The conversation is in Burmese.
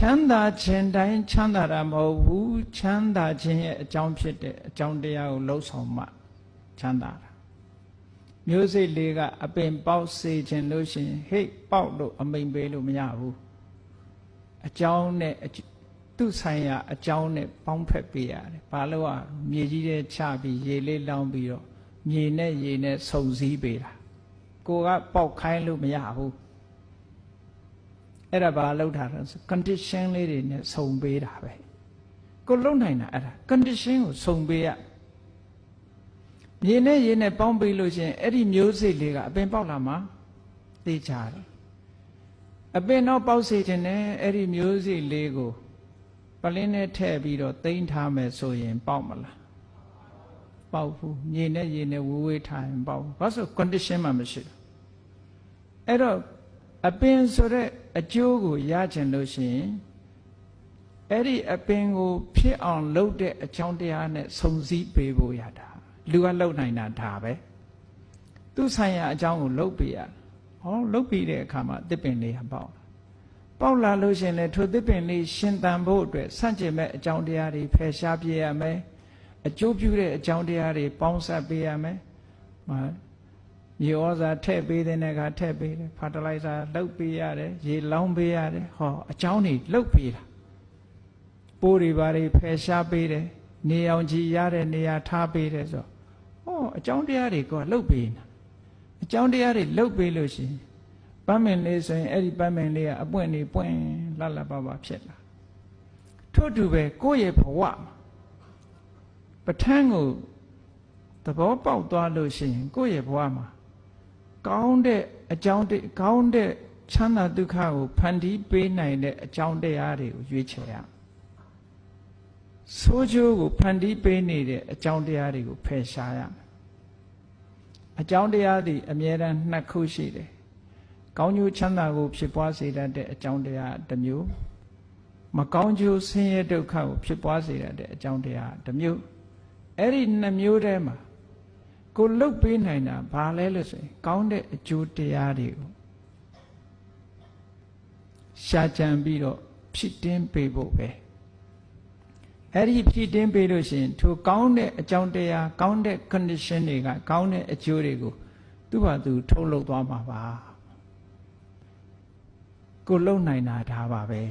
ချမ်းသာခြင်းတိုင်းချမ်းသာတာမဟုတ်ဘူးချမ်းသာခြင်းရဲ့အကြောင်းဖြစ်တဲ့အကြောင်းတရားကိုလှုပ်ဆောင်မှချမ်းသာတာမျိုးစိတ်လေးကအပင်ပေါက်စေခြင်းလို့ရှိရင်ဟိတ်ပေါက်လို့အမိန်ပေးလို့မရဘူးအကြောင်းနဲ့အကျသူ့ဆိုင်ရာအကြောင်းနဲ့ပေါင်းဖက်ပေးရတယ်ဘာလို့อ่ะမြေကြီးထဲချပြီးရေလေးလောင်းပြီးတော့မြေနဲ့ရေနဲ့စုံစည်းပေးတာကိုကပေါက်ခိုင်းလို့မရဘူး အဲ့ဒါဘာလောက်တာလဲဆို condition လေးတွေနဲ့စုံပေးတာပဲကိုလုံနိုင်တာအဲ့ဒါ condition ကိုစုံပေးရမြေနဲ့ရေနဲ့ပေါင်းပေးလို့ရှိရင်အဲ့ဒီမျိုးစိတ်လေးကအပင်ပေါက်လာမှာသိကြတယ်အပင်တော့ပေါက်စေခြင်းနဲ့အဲ့ဒီမျိုးစိတ်လေးကိုပလင်းနဲ့ထည့်ပြီးတော့တိမ့်ထားမယ်ဆိုရင်ပေါက်မလားပေါက်ဘူးမြေနဲ့ရေနဲ့ဝေးဝေးထားရင်ပေါက်ဘူးဘာလို့ condition မှမရှိဘူးအဲ့တော့ အပင်ဆိုတဲ့အကျိုးကိုရချင်လို့ရှိရင်အဲ့ဒီအပင်ကိုဖြစ်အောင်လုပ်တဲ့အကြောင်းတရားနဲ့စုံစည်းပေးဖို့ရတာလူကလုပ်နိုင်တာဒါပဲသူဆိုင်ရာအကြောင်းကိုလုပ်ပေးရဟောလုပ်ပြီးတဲ့အခါမှာတစ်ပင်လေးပေါက်ပေါက်လာလို့ရှင်လေထိုတစ်ပင်လေးရှင်တန်ဖို့အတွက်ဆန့်ကျင်မဲ့အကြောင်းတရားတွေဖယ်ရှားပြရမယ်အကျိုးပြုတဲ့အကြောင်းတရားတွေပေါင်းစပ်ပေးရမယ် မြေဩဇာထည့်ပေးတဲ့ကထည့်ပေးတယ်ဖာတလိုက်စာလှုပ်ပေးရတယ်ရေလောင်းပေးရတယ်ဟောအကြောင်းတွေလှုပ်ပေးတာပိုးတွေဘာတွေဖယ်ရှားပေးတယ်နေအောင်ကြည်ရတဲ့နေရာထားပေးတယ်ဆိုဟောအကြောင်းတရားတွေကလှုပ်ပေးနေတာအကြောင်းတရားတွေလှုပ်ပေးလို့ရှိရင်ပန်းမင်လေးဆိုရင်အဲ့ဒီပန်းမင်လေးကအပွင့်နေပွင့်လှလှပပဖြစ်လာထို့တူပဲကိုယ့်ရဲ့ဘဝပဋ္ဌာန်းကိုသဘောပေါက်သွားလို့ရှိရင်ကိုယ့်ရဲ့ဘဝမှာ ကောင်းတဲ့အကြောင်းတွေကောင်းတဲ့ချမ်းသာဒုက္ခကိုဖန်တီးပေးနိုင်တဲ့အကြောင်းတရားတွေကိုရွေးချယ်ရဆိုးကျိုးကိုဖန်တီးပေးနေတဲ့အကြောင်းတရားတွေကိုဖယ်ရှားရမယ်အကြောင်းတရားတွေအမြဲတမ်းနှစ်ခုရှိတယ်ကောင်းကျိုးချမ်းသာကိုဖြစ်ပွားစေတတ်တဲ့အကြောင်းတရားတစ်မျိုးမကောင်းကျိုးဆင်းရဲဒုက္ခကိုဖြစ်ပွားစေတတ်တဲ့အကြောင်းတရားတစ်မျိုးအဲ့ဒီနှစ်မျိုးထဲမှာ ကိုလှုပ်ပေးနိုင်တာဘာလဲလို့ဆိုရင်ကောင်းတဲ့အကျိုးတရားတွေကိုရှာကြံပြီးတော့ဖြစ်တင်းပေးဖို့ပဲအဲ့ဒီဖြစ်တင်းပေးလို့ရှိရင်ထိုကောင်းတဲ့အကြောင်းတရားကောင်းတဲ့ condition တွေကကောင်းတဲ့အကျိုးတွေကိုသူ့ဘာသူ ထုတ်လုပ်သွားမှာပါကိုလုံနိုင်တာဒါပါပဲ